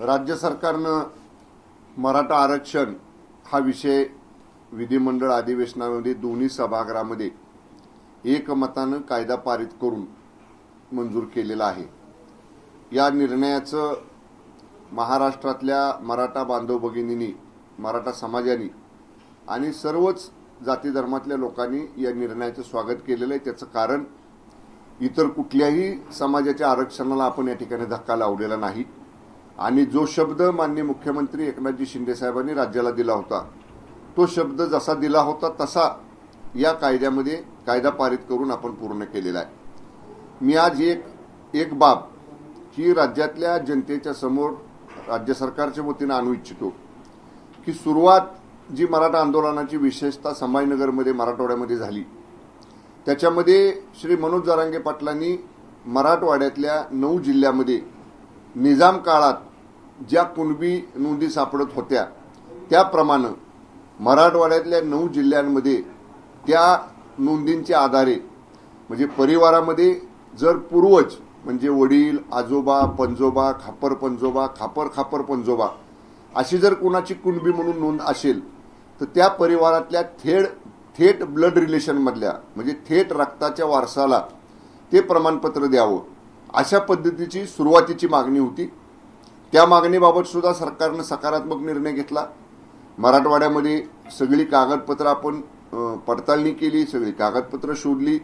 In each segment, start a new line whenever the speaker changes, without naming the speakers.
राज्य सरकारनं मराठा आरक्षण हा विषय विधिमंडळ अधिवेशनामध्ये दोन्ही सभागृहामध्ये एकमतानं कायदा पारित करून मंजूर केलेला आहे. या निर्णयाचं महाराष्ट्रातल्या मराठा बांधव भगिनींनी मराठा समाजाने आणि सर्वच जाती धर्मातल्या लोकांनी या निर्णयाचं स्वागत केलेलं आहे. त्याचं कारण इतर कुठल्याही समाजाच्या आरक्षणाला आपण या ठिकाणी धक्का लावलेला नाही. आणि जो शब्द माननीय मुख्यमंत्री एकनाथजी शिंदे साहेबांनी राज्याला दिला होता तो शब्द जसा दिला होता तसा या कायद्यामध्ये कायदा पारित करून आपण पूर्ण केलेला आहे. मी आज एक एक बाब ही राज्यातल्या जनतेच्या समोर राज्य सरकारच्या वतीनं आणू इच्छितो की सुरुवात जी मराठा आंदोलनाची विशेषतः संभाजीनगरमध्ये मराठवाड्यामध्ये झाली. त्याच्यामध्ये श्री मनोज जरांगे पाटलांनी मराठवाड्यातल्या नऊ जिल्ह्यामध्ये निजाम काळात ज्या कुणबी नोंदी सापडत होत्या त्याप्रमाणे मराठवाड्यातल्या नऊ जिल्ह्यांमध्ये त्या नोंदींच्या आधारे म्हणजे परिवारामध्ये जर पूर्वज म्हणजे वडील आजोबा पंजोबा खापर पंजोबा खापर खापर पंजोबा अशी जर कोणाची कुणबी म्हणून नोंद असेल तर त्या परिवारातल्या थेट थेट ब्लड रिलेशनमधल्या म्हणजे थेट रक्ताच्या वारसाला ते प्रमाणपत्र द्यावं अशा पद्धतीची सुरुवातीची मागणी होती. त्या मागणीबाबत सुद्धा सरकारनं सकारात्मक निर्णय घेतला. मराठवाड्यामध्ये सगळी कागदपत्रं आपण पडताळणी केली सगळी कागदपत्रं शोधली.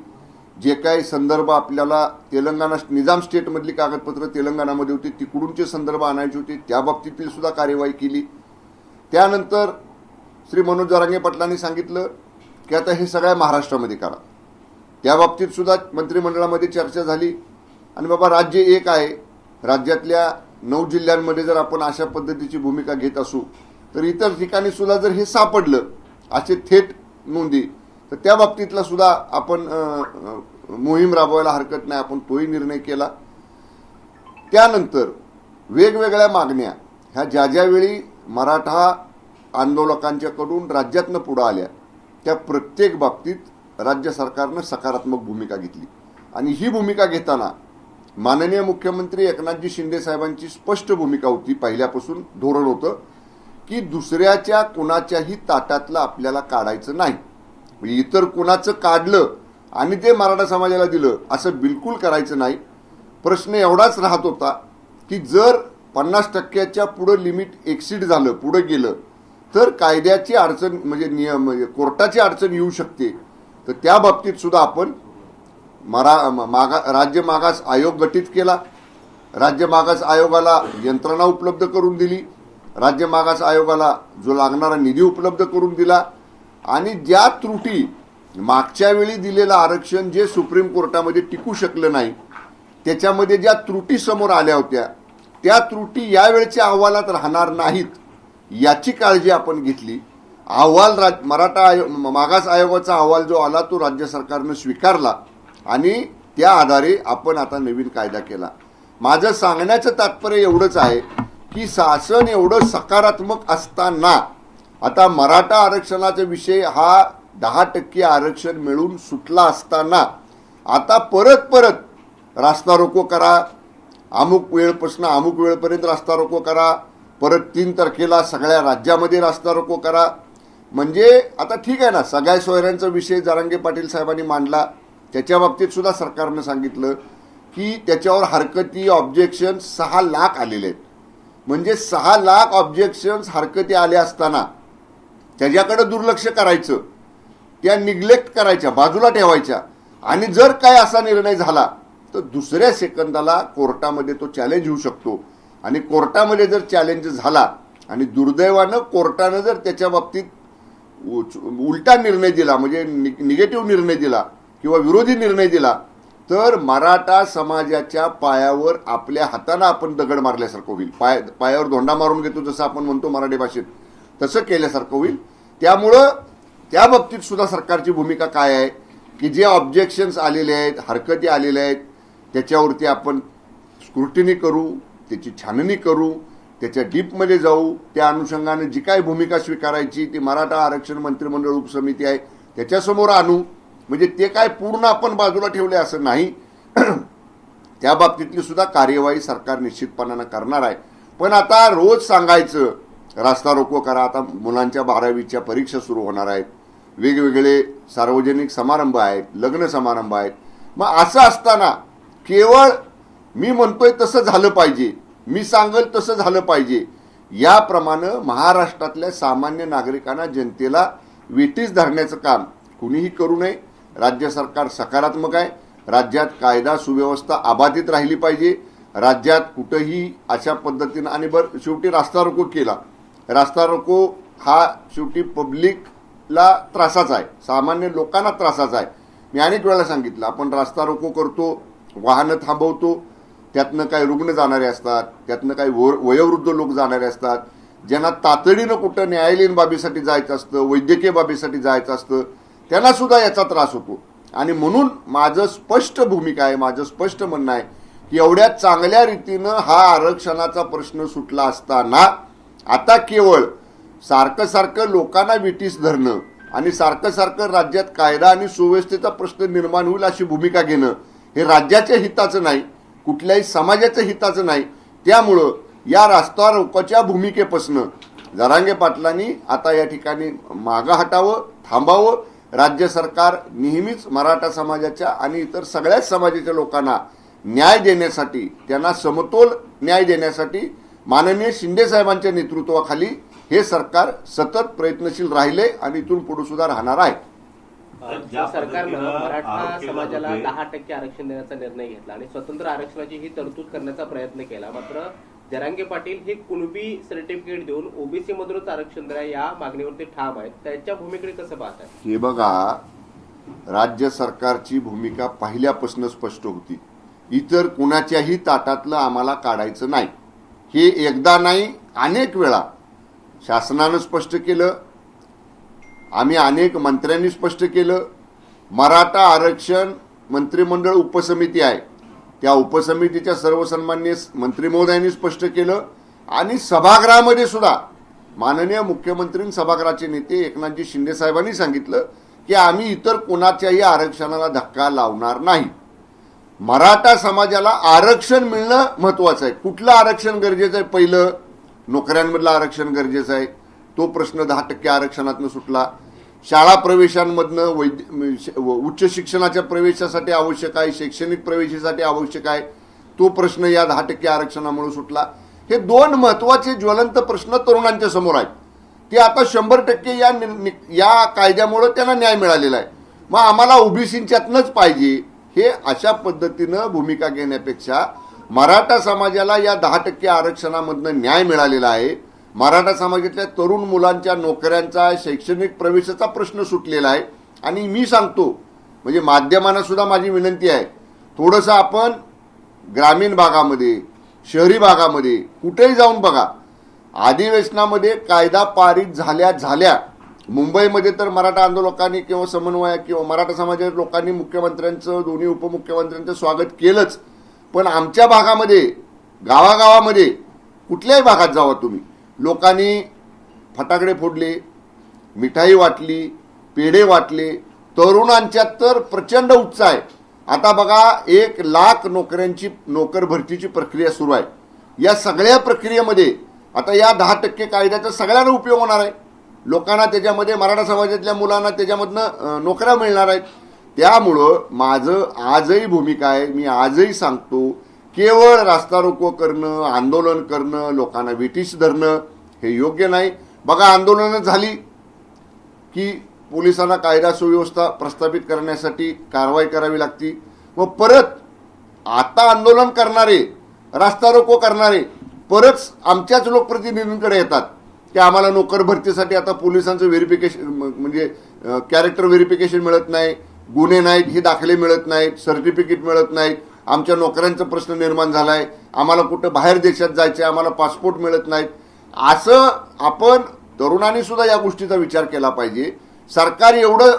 जे काही संदर्भ आपल्याला तेलंगणा निजाम स्टेटमधली कागदपत्रं तेलंगणामध्ये होती तिकडूनचे संदर्भ आणायचे होते त्या बाबतीतील सुद्धा कार्यवाही केली. त्यानंतर श्री मनोज जरांगे पाटलांनी सांगितलं की आता हे सगळ्या महाराष्ट्रामध्ये करा. त्या बाबतीत सुद्धा मंत्रिमंडळामध्ये चर्चा झाली. आणि बाबा राज्य एक आहे. राज्यातल्या नऊ जिल्ह्यांमध्ये जर आपण अशा पद्धतीची भूमिका घेत असू तर इतर ठिकाणी सुद्धा जर हे सापडलं असे थेट नोंदी तर त्या बाबतीतला सुद्धा आपण मोहीम राबवायला हरकत नाही आपण तोही निर्णय केला. त्यानंतर वेगवेगळ्या मागण्या ह्या ज्या ज्यावेळी मराठा आंदोलकांच्याकडून राज्यातनं पुढं आल्या त्या प्रत्येक बाबतीत राज्य सरकारनं सकारात्मक भूमिका घेतली. आणि ही भूमिका घेताना माननीय मुख्यमंत्री एकनाथजी शिंदे साहेबांची स्पष्ट भूमिका होती पहिल्यापासून धोरण होतं की दुसऱ्याच्या कुणाच्याही ताटातलं आपल्याला काढायचं नाही. म्हणजे इतर कुणाचं काढलं आणि ते मराठा समाजाला दिलं असं बिलकुल करायचं नाही. प्रश्न एवढाच राहत होता की जर पन्नास टक्क्याच्या पुढं लिमिट एक्सिड झालं पुढं गेलं तर कायद्याची अडचण म्हणजे नियम म्हणजे कोर्टाची अडचण येऊ शकते. तर त्या बाबतीत सुद्धा आपण मरा मागा राज्य मागास आयोग गठीत केला. राज्य मागास आयोगाला यंत्रणा उपलब्ध करून दिली. राज्य मागास आयोगाला जो लागणारा निधी उपलब्ध करून दिला. आणि ज्या त्रुटी मागच्या वेळी दिलेलं आरक्षण जे सुप्रीम कोर्टामध्ये टिकू शकलं नाही त्याच्यामध्ये ज्या त्रुटी समोर आल्या होत्या त्या त्रुटी यावेळच्या अहवालात राहणार नाहीत याची काळजी आपण घेतली. अहवाल राज मराठा आयोग मागास आयोगाचा अहवाल जो आला तो राज्य सरकारनं स्वीकारला. आणि त्या आधारे आपण आता नवीन कायदा केला. माझं सांगण्याचं तात्पर्य एवढंच आहे की शासन एवढं सकारात्मक असताना आता मराठा आरक्षणाचा विषय हा दहा टक्के आरक्षण मिळून सुटला असताना आता परत परत रास्ता रोको करा. अमुक वेळपासून अमुक वेळपर्यंत रास्ता रोको करा. परत तीन तारखेला सगळ्या राज्यामध्ये रास्ता रोको करा. म्हणजे आता ठीक आहे ना सगळ्या सोयऱ्यांचा विषय जरांगे पाटील साहेबांनी मांडला. त्याच्या बाबतीत सुद्धा सरकारनं सांगितलं की त्याच्यावर हरकती ऑब्जेक्शन सहा लाख आलेले आहेत. म्हणजे सहा लाख ऑब्जेक्शन्स हरकती आल्या असताना त्याच्याकडे दुर्लक्ष करायचं त्या निग्लेक्ट करायच्या बाजूला ठेवायच्या. आणि जर काय असा निर्णय झाला तर दुसऱ्या सेकंदाला कोर्टामध्ये तो चॅलेंज होऊ शकतो. आणि कोर्टामध्ये जर चॅलेंज झाला आणि दुर्दैवानं कोर्टानं जर त्याच्या बाबतीत उ- उलटा निर्णय दिला म्हणजे निगेटिव्ह निर्णय दिला किंवा विरोधी निर्णय दिला तर मराठा समाजाच्या पायावर आपल्या हातानं आपण दगड मारल्यासारखं होईल. पाय पायावर धोंडा मारून घेतो जसं आपण म्हणतो मराठी भाषेत तसं केल्यासारखं होईल. त्यामुळं त्या बाबतीत सुद्धा सरकारची भूमिका काय आहे? की जे ऑब्जेक्शन्स आलेले आहेत हरकती आलेल्या आहेत त्याच्यावरती आपण स्क्रुटिनी करू त्याची छाननी करू त्याच्या डीपमध्ये जाऊ. त्या अनुषंगाने जी काय भूमिका स्वीकारायची ती मराठा आरक्षण मंत्रिमंडळ उपसमिती आहे त्याच्यासमोर आणू. म्हणजे ते काय पूर्ण आपण बाजूला ठेवले असं नाही. त्या बाबतीतली सुद्धा कार्यवाही सरकार निश्चितपणानं करणार आहे. पण आता रोज सांगायचं रास्ता रोको करा आता मुलांच्या बारावीच्या परीक्षा सुरू होणार आहेत. वेगवेगळे सार्वजनिक समारंभ आहेत लग्न समारंभ आहेत. मग असं असताना केवळ मी म्हणतोय तसं झालं पाहिजे मी सांगेल तसं झालं पाहिजे. याप्रमाणे महाराष्ट्रातल्या सामान्य नागरिकांना जनतेला वेटीस धरण्याचं काम कुणीही करू नये. राज्य सरकार सकारात्मक आहे. राज्यात कायदा सुव्यवस्था अबाधित राहिली पाहिजे. राज्यात कुठंही अशा पद्धतीनं आणि बरं शेवटी रास्ता रोको केला. रास्ता रोको हा शेवटी पब्लिकला त्रासाचा आहे. सामान्य लोकांना त्रासाचा आहे. मी अनेक वेळा सांगितलं आपण रास्ता रोको करतो वाहनं थांबवतो त्यातनं काही रुग्ण जाणारे असतात त्यातनं काही व- वयोवृद्ध लोक जाणारे असतात. ज्यांना तातडीनं कुठं न्यायालयीन बाबीसाठी जायचं असतं वैद्यकीय बाबीसाठी जायचं असतं त्यांना सुद्धा याचा त्रास होतो. आणि म्हणून माझं स्पष्ट भूमिका आहे माझं स्पष्ट म्हणणं आहे की एवढ्या चांगल्या रीतीनं हा आरक्षणाचा प्रश्न सुटला असताना आता केवळ सारखं सारखं लोकांना विटीस धरणं आणि सारखं सारखं राज्यात कायदा आणि सुव्यवस्थेचा प्रश्न निर्माण होईल अशी भूमिका घेणं हे राज्याच्या हिताचं नाही कुठल्याही समाजाच्या हिताचं नाही. त्यामुळं या रास्ता रोकाच्या भूमिकेपासनं जरांगे पाटलांनी आता या ठिकाणी मागं हटावं थांबावं राज्य सरकार नेहमीच मराठा समाजाच्या आणि इतर सगळ्याच समाजाच्या लोकांना न्याय देण्यासाठी त्यांना समतोल न्याय देण्यासाठी माननीय शिंदे साहेबांच्या नेतृत्वाखाली हे सरकार सतत प्रयत्नशील राहिले आणि इथून पुढे सुद्धा राहणार आहे.
ज्या
सरकारनं मराठा समाजाला दहा टक्के आरक्षण देण्याचा निर्णय घेतला आणि स्वतंत्र आरक्षणाची ही तरतूद करण्याचा प्रयत्न केला. मात्र जरांगे पाटील हे कुणबी सर्टिफिकेट देऊन ओबीसी मधूनच आरक्षण द्या या मागणीवरती ठाम आहेत. त्यांच्या भूमिकेकडे कसं पाहतात
हे बघा राज्य सरकारची भूमिका पहिल्यापासून स्पष्ट होती. इतर कुणाच्याही ताटातलं आम्हाला काढायचं नाही. हे एकदा नाही अनेक वेळा शासनानं स्पष्ट केलं. आम्ही अनेक मंत्र्यांनी स्पष्ट केलं. मराठा आरक्षण मंत्रिमंडळ उपसमिती आहे. त्या उपसमितीच्या सर्वसन्मान्य मंत्री महोदयांनी स्पष्ट केलं. आणि सभागृहामध्ये सुद्धा माननीय मुख्यमंत्री सभागृहाचे नेते एकनाथजी शिंदे साहेबांनी सांगितलं की आम्ही इतर कोणाच्याही आरक्षणाला धक्का लावणार नाही. मराठा समाजाला आरक्षण मिळणं महत्वाचं आहे. कुठलं आरक्षण गरजेचं आहे? पहिलं नोकऱ्यांमधलं आरक्षण गरजेचं आहे. तो प्रश्न दहा टक्के आरक्षणातनं सुटला. शाळा प्रवेशांमधनं वैद्य श- उच्च शिक्षणाच्या प्रवेशासाठी आवश्यक आहे शैक्षणिक प्रवेशासाठी आवश्यक आहे. तो प्रश्न या दहा टक्के आरक्षणामुळे सुटला. हे दोन महत्त्वाचे ज्वलंत प्रश्न तरुणांच्या समोर आहेत. ते आता शंभर टक्के या नि- नि- या कायद्यामुळे त्यांना न्याय मिळालेला आहे. मग आम्हाला ओबीसींच्यातनंच पाहिजे. हे अशा पद्धतीनं भूमिका घेण्यापेक्षा मराठा समाजाला या दहा टक्के आरक्षणामधनं न्याय मिळालेला आहे. मराठा समाजातल्या तरुण मुलांच्या नोकऱ्यांचा शैक्षणिक प्रवेशाचा प्रश्न सुटलेला आहे. आणि मी सांगतो म्हणजे माध्यमांना सुद्धा माझी विनंती आहे थोडंसं आपण ग्रामीण भागामध्ये शहरी भागामध्ये कुठेही जाऊन बघा अधिवेशनामध्ये कायदा पारित झाल्या झाल्या. मुंबईमध्ये तर मराठा आंदोलकांनी किंवा समन्वय किंवा मराठा समाजाच्या लोकांनी मुख्यमंत्र्यांचं दोन्ही उपमुख्यमंत्र्यांचं स्वागत केलंच. पण आमच्या भागामध्ये गावागावामध्ये कुठल्याही भागात जावा तुम्ही. लोकांनी फटाकडे फोडले मिठाई वाटली पेढे वाटले. तरुणांच्यात तर प्रचंड उत्साह आहे. आता बघा एक लाख नोकऱ्यांची नोकर भरतीची प्रक्रिया सुरू आहे. या सगळ्या प्रक्रियेमध्ये आता या दहा टक्के कायद्याचा सगळ्यांना उपयोग होणार आहे. लोकांना त्याच्यामध्ये मराठा समाजातल्या मुलांना त्याच्यामधनं नोकऱ्या मिळणार आहेत. त्यामुळं माझं आजही भूमिका आहे. मी आजही सांगतो केवळ रास्ता रोको करणं आंदोलन करणं लोकांना विटीस धरणं हे योग्य नाही. बघा आंदोलनं झाली की पोलिसांना कायदा सुव्यवस्था प्रस्थापित करण्यासाठी कारवाई करावी लागती. व परत आता आंदोलन करणारे रास्ता रोको करणारे परत आमच्याच लोकप्रतिनिधींकडे येतात. की आम्हाला नोकर भरतीसाठी आता पोलिसांचं व्हेरिफिकेशन म्हणजे कॅरेक्टर व्हेरिफिकेशन मिळत नाही गुन्हे नाहीत हे दाखले मिळत नाहीत सर्टिफिकेट मिळत नाहीत आमच्या नोकऱ्यांचा प्रश्न निर्माण झाला आहे आम्हाला कुठं बाहेर देशात जायचं आहे आम्हाला पासपोर्ट मिळत नाहीत. असं आपण तरुणांनी सुद्धा या गोष्टीचा विचार केला पाहिजे. सरकार एवढं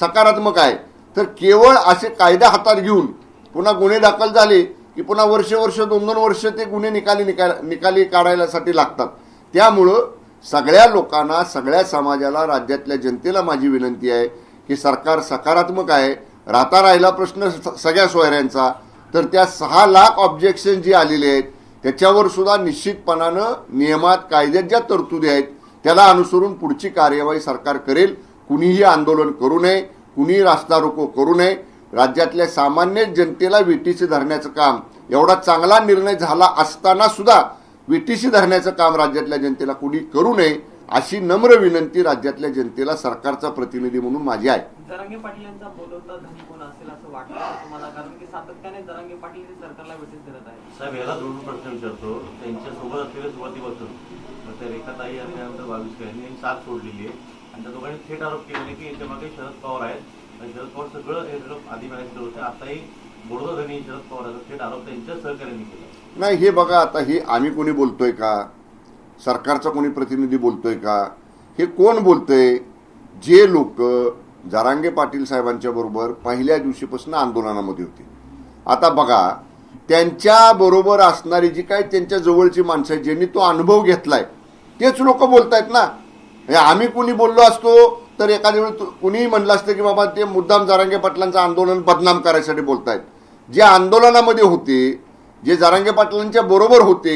सकारात्मक आहे तर केवळ असे कायदा हातात घेऊन पुन्हा गुन्हे दाखल झाले की पुन्हा वर्ष वर्ष दोन दोन वर्ष ते गुन्हे निकाली निकाल निकाली काढायलासाठी लागतात. त्यामुळं सगळ्या लोकांना सगळ्या समाजाला राज्यातल्या जनतेला माझी विनंती आहे की सरकार सकारात्मक आहे. राहता राहिला प्रश्न स- सगळ्या सोयऱ्यांचा. तर त्या सहा लाख ऑब्जेक्शन जी आलेली आहेत त्याच्यावर सुद्धा निश्चितपणानं नियमात कायद्यात ज्या तरतुदी आहेत त्याला अनुसरून पुढची कार्यवाही सरकार करेल. कुणीही आंदोलन करू नये कुणीही रास्ता रोको करू नये. राज्यातल्या सामान्य जनतेला विटीशी धरण्याचं काम एवढा चांगला निर्णय झाला असताना सुद्धा विटीशी धरण्याचं काम राज्यातल्या जनतेला कुणी करू नये अशी नम्र विनंती राज्यातल्या जनतेला सरकारचा प्रतिनिधी म्हणून माझी आहे.
जरांगे पाटील यांचा बोलवता धनी कोण असेल असं वाटतं का तुम्हाला? कारण की सातत्याने जरांगे पाटील हे सरकारला भेटीस धरत आहेत.
साहेब याला दोन प्रश्न विचारतो. त्यांच्यासोबत असलेल्या सुरुवातीपासून रेखाताई आणि त्यानंतर बावीस यांनी साथ सोडलेली आहे. आणि त्या दोघांनी थेट आरोप केलेले की याच्या मागे शरद पवार आहेत. आणि शरद पवार सगळं हे सगळं आधी मॅनेज करत होते. आताही बडोदा धनी शरद पवारांचा थेट आरोप त्यांच्या सहकार्याने केला.
नाही हे बघा आता हे आम्ही कोणी बोलतोय का? सरकारचा कोणी प्रतिनिधी बोलतोय का? हे कोण बोलतंय? जे लोक जारांगे पाटील साहेबांच्या बरोबर पहिल्या दिवशीपासून आंदोलनामध्ये होते. आता बघा त्यांच्या बरोबर असणारी जी काय त्यांच्या जवळची माणसं आहेत ज्यांनी तो अनुभव घेतलाय तेच लोक बोलतायत ना. हे आम्ही कुणी बोललो असतो तर एखाद्या वेळी कुणीही म्हणलं असतं की बाबा ते मुद्दाम जारांगे पाटलांचं आंदोलन बदनाम करायसाठी बोलतायत. जे आंदोलनामध्ये होते जे जारांगे पाटलांच्या बरोबर होते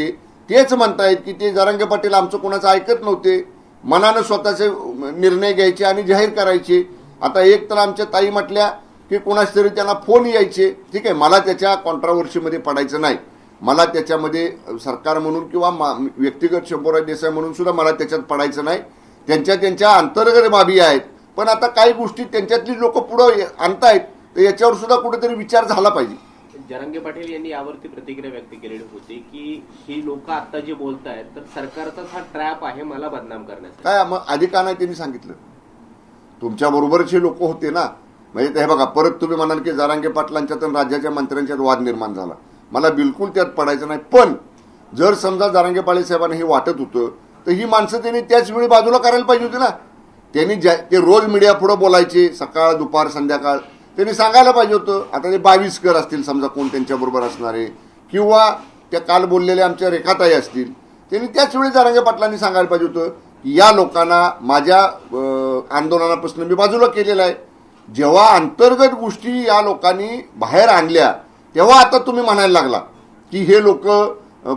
तेच म्हणतायत की ते जरांगे पाटील आमचं कोणाचं ऐकत नव्हते. मनानं स्वतःचे निर्णय घ्यायचे आणि जाहीर करायचे. आता एक तर आमच्या ताई म्हटल्या की कोणाच तरी त्यांना फोन यायचे. ठीक आहे मला त्याच्या कॉन्ट्रावर्सीमध्ये पडायचं नाही. मला त्याच्यामध्ये सरकार म्हणून किंवा मा- व्यक्तिगत शंभूराज देसाई म्हणून सुद्धा मला त्याच्यात पडायचं नाही. त्यांच्या त्यांच्या अंतर्गत बाबी आहेत. पण आता काही गोष्टी त्यांच्यातली लोक पुढं आणतायत. तर याच्यावर सुद्धा कुठेतरी विचार झाला पाहिजे.
जरांगे पाटील यांनी यावरती प्रतिक्रिया व्यक्त केलेली होती की ही लोक आता जे आहेत तर सरकारचाच हा ट्रॅप आहे मला बदनाम करण्याचा
काय मग आधी का नाही त्यांनी सांगितलं. तुमच्या बरोबरचे लोक होते ना. म्हणजे हे बघा परत तुम्ही म्हणाल की जरांगे पाटलांच्यात आणि राज्याच्या मंत्र्यांच्यात वाद निर्माण झाला. मला बिलकुल त्यात पडायचं नाही. पण जर समजा जरांगे पाटील साहेबांना हे वाटत होतं तर ही माणसं त्यांनी त्याच वेळी बाजूला करायला पाहिजे होती ना. त्यांनी ज्या ते रोज मीडिया पुढे बोलायचे सकाळ दुपार संध्याकाळ. त्यांनी सांगायला पाहिजे होतं आता ते बावीसकर असतील समजा कोण त्यांच्याबरोबर असणारे किंवा त्या काल बोललेल्या आमच्या रेखाताई असतील त्यांनी त्याच वेळी जरांगे पाटलांनी सांगायला पाहिजे होतं की या लोकांना माझ्या आंदोलनापासून मी बाजूला केलेलं आहे. जेव्हा अंतर्गत गोष्टी या लोकांनी बाहेर आणल्या तेव्हा आता तुम्ही म्हणायला लागला की हे लोक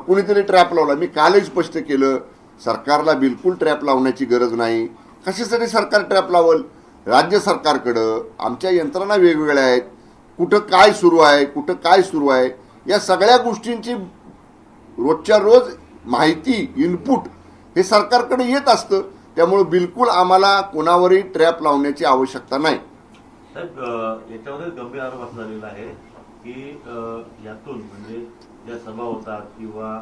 कुणीतरी ट्रॅप लावला. मी कालही स्पष्ट केलं सरकारला बिलकुल ट्रॅप लावण्याची गरज नाही. कशासाठी सरकार ट्रॅप लावल? राज्य सरकारकडं आमच्या यंत्रणा वेगवेगळ्या आहेत. कुठं काय सुरू आहे कुठं काय सुरू आहे या सगळ्या गोष्टींची रोजच्या रोज माहिती इनपुट हे सरकारकडे येत असतं. त्यामुळे बिलकुल आम्हाला कोणावरही ट्रॅप लावण्याची आवश्यकता नाही.
साहेब याच्यामध्ये गंभीर आरोप झालेला आहे की यातून म्हणजे ज्या सभा होतात किंवा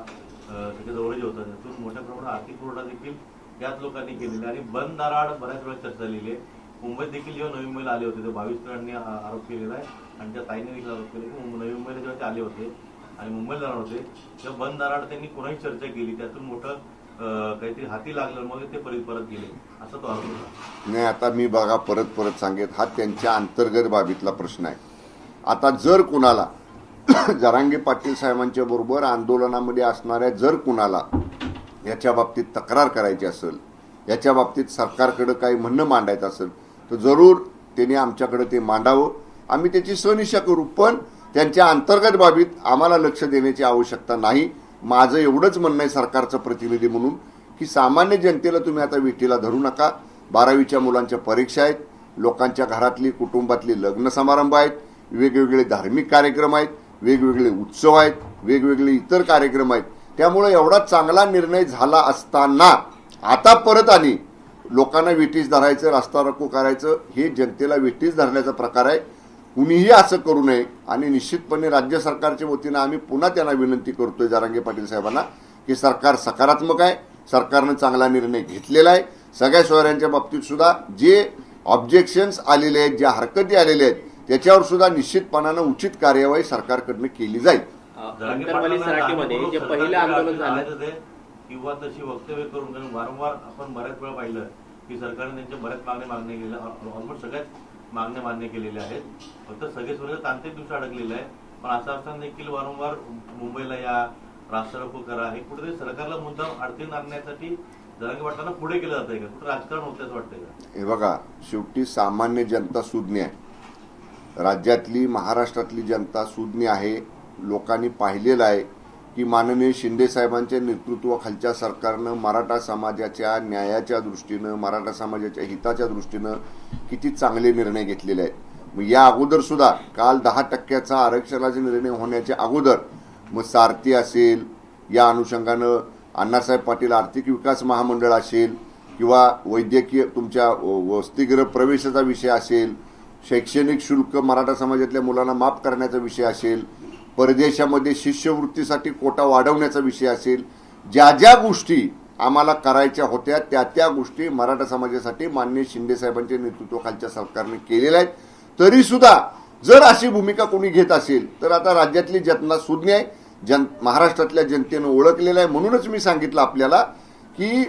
त्याच्याजवळ त्याच्याजवळ जे होतात यातून मोठ्या प्रमाणात आर्थिक पुरवठा देखील याच लोकांनी केलेला आहे. आणि बंद दाराड बऱ्याच वेळा चर्चा झालेली आहे. मुंबईत देखील जेव्हा नवी मुंबईला आले होते तेव्हा बावीस जणांनी आरोप केलेला आहे. आणि त्या ताईने देखील आरोप केले की नवी मुंबईला जेव्हा ते आले होते आणि मुंबईला जाणार होते तेव्हा बंद दाराड त्यांनी कोणाही चर्चा केली? त्यातून मोठं काहीतरी हाती लागलं मग ते परत परत गेले. असं तो आरोप होता.
नाही आता मी बघा परत परत सांगेत हा त्यांच्या अंतर्गत बाबीतला प्रश्न आहे. आता जर कुणाला जरांगे पाटील साहेबांच्या बरोबर आंदोलनामध्ये असणाऱ्या जर कुणाला याच्या बाबतीत तक्रार करायची असेल याच्या बाबतीत सरकारकडं काही म्हणणं मांडायचं असेल तर जरूर त्यांनी आमच्याकडे ते मांडावं. आम्ही त्याची सनिशा करू पण त्यांच्या अंतर्गत बाबीत आम्हाला लक्ष देण्याची आवश्यकता नाही. माझं एवढंच म्हणणं आहे सरकारचं प्रतिनिधी म्हणून की सामान्य जनतेला तुम्ही आता विटीला धरू नका. बारावीच्या मुलांच्या परीक्षा आहेत लोकांच्या घरातली कुटुंबातली लग्न समारंभ आहेत वेगवेगळे धार्मिक कार्यक्रम आहेत वेगवेगळे उत्सव आहेत वेगवेगळे इतर कार्यक्रम आहेत. त्यामुळे एवढा चांगला निर्णय झाला असताना आता परत आणि लोकांना विटीस धरायचं रस्ता रखो करायचं हे जनतेला विटीस धरण्याचा प्रकार आहे. कुणीही असं करू नये आणि निश्चितपणे राज्य सरकारच्या वतीनं आम्ही पुन्हा त्यांना विनंती करतोय जारांगे पाटील साहेबांना की सरकार सकारात्मक आहे सरकारनं चांगला निर्णय घेतलेला आहे. सगळ्या शहरांच्या बाबतीत सुद्धा जे ऑब्जेक्शन्स आलेले आहेत ज्या हरकती आलेल्या आहेत त्याच्यावर सुद्धा निश्चितपणानं उचित कार्यवाही सरकारकडनं केली जाईल.
जे पहिलं आंदोलन झालं
किंवा तशी वक्तव्य करून कारण वारंवार आपण बऱ्याच वेळा पाहिलं की सरकारने त्यांच्या बऱ्याच मागण्या मागण्या केलेल्या ऑलमोस्ट सगळ्याच मागण्या मान्य केलेल्या आहेत. फक्त सगळेच वर्ग तांत्रिक दिवसा अडकलेलं आहे पण असं असताना देखील वारंवार मुंबईला या रास्ता रोको करा हे कुठेतरी सरकारला मुद्दाम अडचण आणण्यासाठी जरांगे वाटताना पुढे केलं जातंय का? कुठं राजकारण होतं असं वाटतंय का?
हे बघा शेवटी सामान्य जनता सुज्ञ आहे. राज्यातली महाराष्ट्रातली जनता सुज्ञ आहे. लोकांनी पाहिलेलं आहे. की माननीय शिंदे साहेबांच्या नेतृत्वाखालच्या सरकारनं मराठा समाजाच्या न्यायाच्या दृष्टीनं मराठा समाजाच्या हिताच्या दृष्टीनं किती चांगले निर्णय घेतलेले आहेत. मग या अगोदर सुद्धा काल दहा टक्क्याचा आरक्षणाचा निर्णय होण्याच्या अगोदर मग सारथी असेल या अनुषंगानं अण्णासाहेब पाटील आर्थिक विकास महामंडळ असेल किंवा वैद्यकीय तुमच्या वसतिगृह प्रवेशाचा विषय असेल शैक्षणिक शुल्क मराठा समाजातल्या मुलांना माफ करण्याचा विषय असेल परदेशामध्ये शिष्यवृत्तीसाठी कोटा वाढवण्याचा विषय असेल ज्या ज्या गोष्टी आम्हाला करायच्या होत्या त्या त्या गोष्टी मराठा समाजासाठी मान्य शिंदे साहेबांच्या नेतृत्वाखालच्या सरकारने केलेल्या आहेत. तरी सुद्धा जर अशी भूमिका कोणी घेत असेल तर आता राज्यातली जनता सुज्ञ आहे. जन महाराष्ट्रातल्या जनतेनं ओळखलेलं आहे. म्हणूनच मी सांगितलं आपल्याला की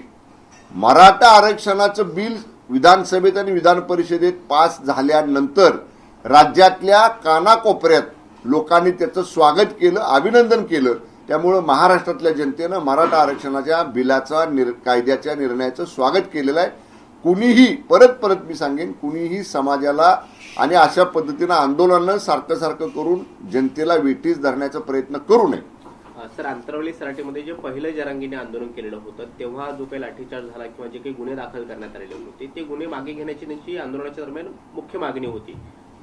मराठा आरक्षणाचं बिल विधानसभेत आणि विधान परिषदेत पास झाल्यानंतर राज्यातल्या कानाकोपऱ्यात लोकांनी त्याचं स्वागत केलं अभिनंदन केलं. त्यामुळं महाराष्ट्रातल्या जनतेनं मराठा आरक्षणाच्या बिलाचा निर कायद्याच्या निर्णयाचं स्वागत केलेलं आहे. कुणीही परत परत मी सांगेन कुणीही समाजाला आणि अशा पद्धतीनं आंदोलनं सारखं सारखं करून जनतेला वेठीस धरण्याचा प्रयत्न करू नये.
सर आंतरवली सराटीमध्ये जे पहिलं जरांगीने आंदोलन केलेलं होतं तेव्हा जो काही लाठीचार्ज झाला किंवा जे काही गुन्हे दाखल करण्यात आलेले होते ते गुन्हे मागे घेण्याची त्यांची आंदोलनाच्या दरम्यान मुख्य मागणी होती.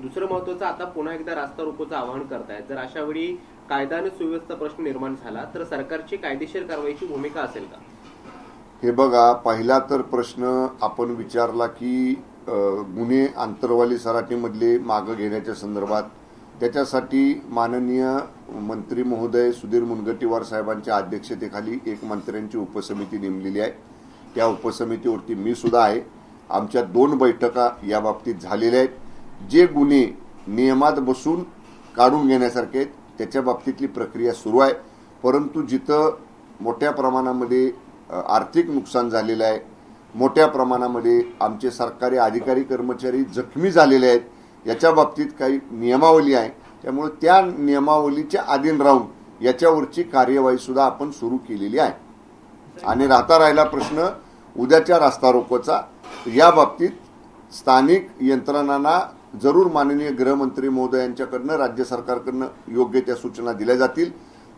दुसरं महत्वाचं आता पुन्हा एकदा रास्ता रोकोचं आवाहन करतायत. जर अशा वेळी कायदा आणि सुव्यवस्था प्रश्न निर्माण झाला तर सरकारची कायदेशीर कारवाईची भूमिका असेल का?
हे बघा पहिला तर प्रश्न आपण विचारला की गुन्हे आंतरवाली सराटीमधले मागं घेण्याच्या संदर्भात त्याच्यासाठी माननीय मंत्री महोदय सुधीर मुनगंटीवार साहेबांच्या अध्यक्षतेखाली एक मंत्र्यांची उपसमिती नेमलेली आहे. त्या उपसमितीवरती मी सुद्धा आहे. आमच्या दोन बैठका या बाबतीत झालेल्या आहेत. जे गुन्हे नियमात बसून काढून घेण्यासारखे आहेत त्याच्या बाबतीतली प्रक्रिया सुरू आहे. परंतु जिथं मोठ्या प्रमाणामध्ये आर्थिक नुकसान झालेलं आहे मोठ्या प्रमाणामध्ये आमचे सरकारी अधिकारी कर्मचारी जखमी झालेले आहेत याच्या बाबतीत काही नियमावली आहे. त्यामुळे त्या नियमावलीच्या अधीन राहून याच्यावरची कार्यवाही सुद्धा आपण सुरू केलेली आहे. आणि राहता राहिला प्रश्न उद्याच्या रास्ता रोकोचा. या बाबतीत स्थानिक यंत्रणांना जरूर माननीय गृहमंत्री महोदयांच्याकडनं राज्य सरकारकडनं योग्य त्या सूचना दिल्या जातील.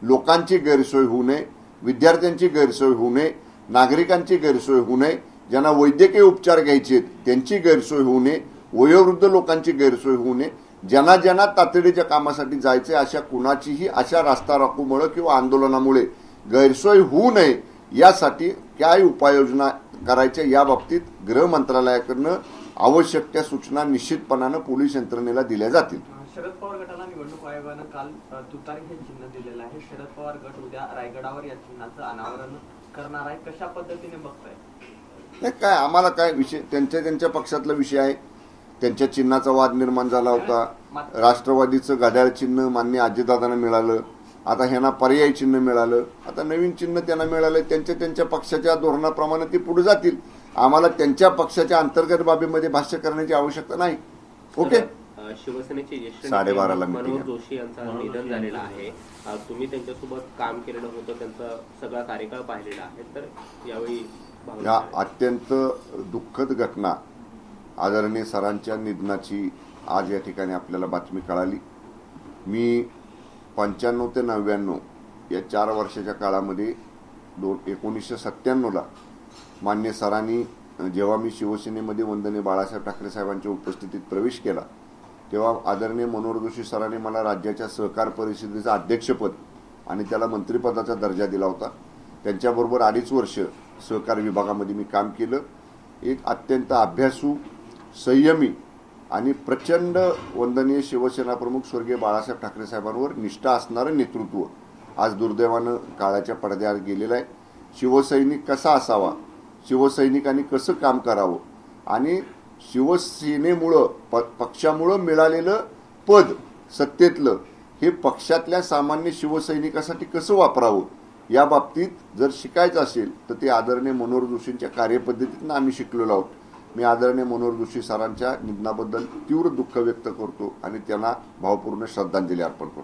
लोकांची गैरसोय होऊ नये विद्यार्थ्यांची गैरसोय होऊ नये नागरिकांची गैरसोय होऊ नये ज्यांना वैद्यकीय उपचार घ्यायचे आहेत त्यांची गैरसोय होऊ नये वयोवृद्ध लोकांची गैरसोय होऊ नये. ज्यांना ज्यांना तातडीच्या कामासाठी जायचे अशा कुणाचीही अशा रास्ता राखूमुळे किंवा आंदोलनामुळे गैरसोय होऊ नये यासाठी काय उपाययोजना करायच्या या बाबतीत गृह मंत्रालयाकडनं आवश्यक त्या सूचना निश्चितपणानं पोलीस यंत्रणेला दिल्या जातील.
शरद पवार गटाला निवडणूक आयोगानं काल तुतारी हे चिन्ह दिलेलं आहे. शरद पवार गट उद्या रायगडावर या चिन्हाचं अनावरण करणार आहे. कशा पद्धतीने बघताय?
नाही काय आम्हाला काय विषय त्यांच्या त्यांच्या पक्षातला विषय आहे. त्यांच्या चिन्हाचा वाद निर्माण झाला होता. राष्ट्रवादीचं घड्याळ चिन्ह मान्य अजितदादांना मिळालं. आता ह्यांना पर्यायी चिन्ह मिळालं. आता नवीन चिन्ह त्यांना मिळालं त्यांच्या त्यांच्या पक्षाच्या धोरणाप्रमाणे ते पुढे जातील. आम्हाला त्यांच्या पक्षाच्या अंतर्गत बाबीमध्ये भाष्य करण्याची आवश्यकता नाही ओके
शिवसेनेचे ज्येष्ठ
साडेबाराला आहे.
जोशी यांचं निधन झालेलं आहे तुम्ही त्यांच्यासोबत काम केलेलं होतं त्यांचा सगळा कार्यकाळ पाहिलेला आहे तर यावेळी
या? अत्यंत दुःखद घटना आदरणीय सरांच्या निधनाची आज या ठिकाणी आपल्याला बातमी कळाली मी पंच्याण्णव ते नव्याण्णव या चार वर्षाच्या काळामध्ये दोन एकोणीसशे सत्त्याण्णवला मान्य सरांनी जेव्हा मी शिवसेनेमध्ये वंदने बाळासाहेब ठाकरे साहेबांच्या उपस्थितीत प्रवेश केला तेव्हा आदरणीय मनोहर जोशी सरांनी मला राज्याच्या सहकार परिषदेचं अध्यक्षपद आणि त्याला मंत्रिपदाचा दर्जा दिला होता. त्यांच्याबरोबर अडीच वर्ष सहकार विभागामध्ये मी काम केलं. एक अत्यंत अभ्यासू संयमी आणि प्रचंड वंदनीय शिवसेना प्रमुख स्वर्गीय बाळासाहेब ठाकरे साहेबांवर निष्ठा असणारं नेतृत्व आज दुर्दैवानं काळाच्या पडद्यावर गेलेलं आहे. शिवसैनिक कसा असावा? शिवसैनिकांनी कसं काम करावं? आणि शिवसेनेमुळं प पक्षामुळं मिळालेलं पद सत्तेतलं हे पक्षातल्या सामान्य शिवसैनिकासाठी कसं वापरावं? या बाबतीत जर शिकायचं असेल तर ते आदरणीय मनोहर जोशींच्या कार्यपद्धतीतनं आम्ही शिकलेलो आहोत. मी आदरणीय मनोहर जोशी सरांच्या निधनाबद्दल तीव्र दुःख व्यक्त करतो आणि त्यांना भावपूर्ण श्रद्धांजली अर्पण करतो.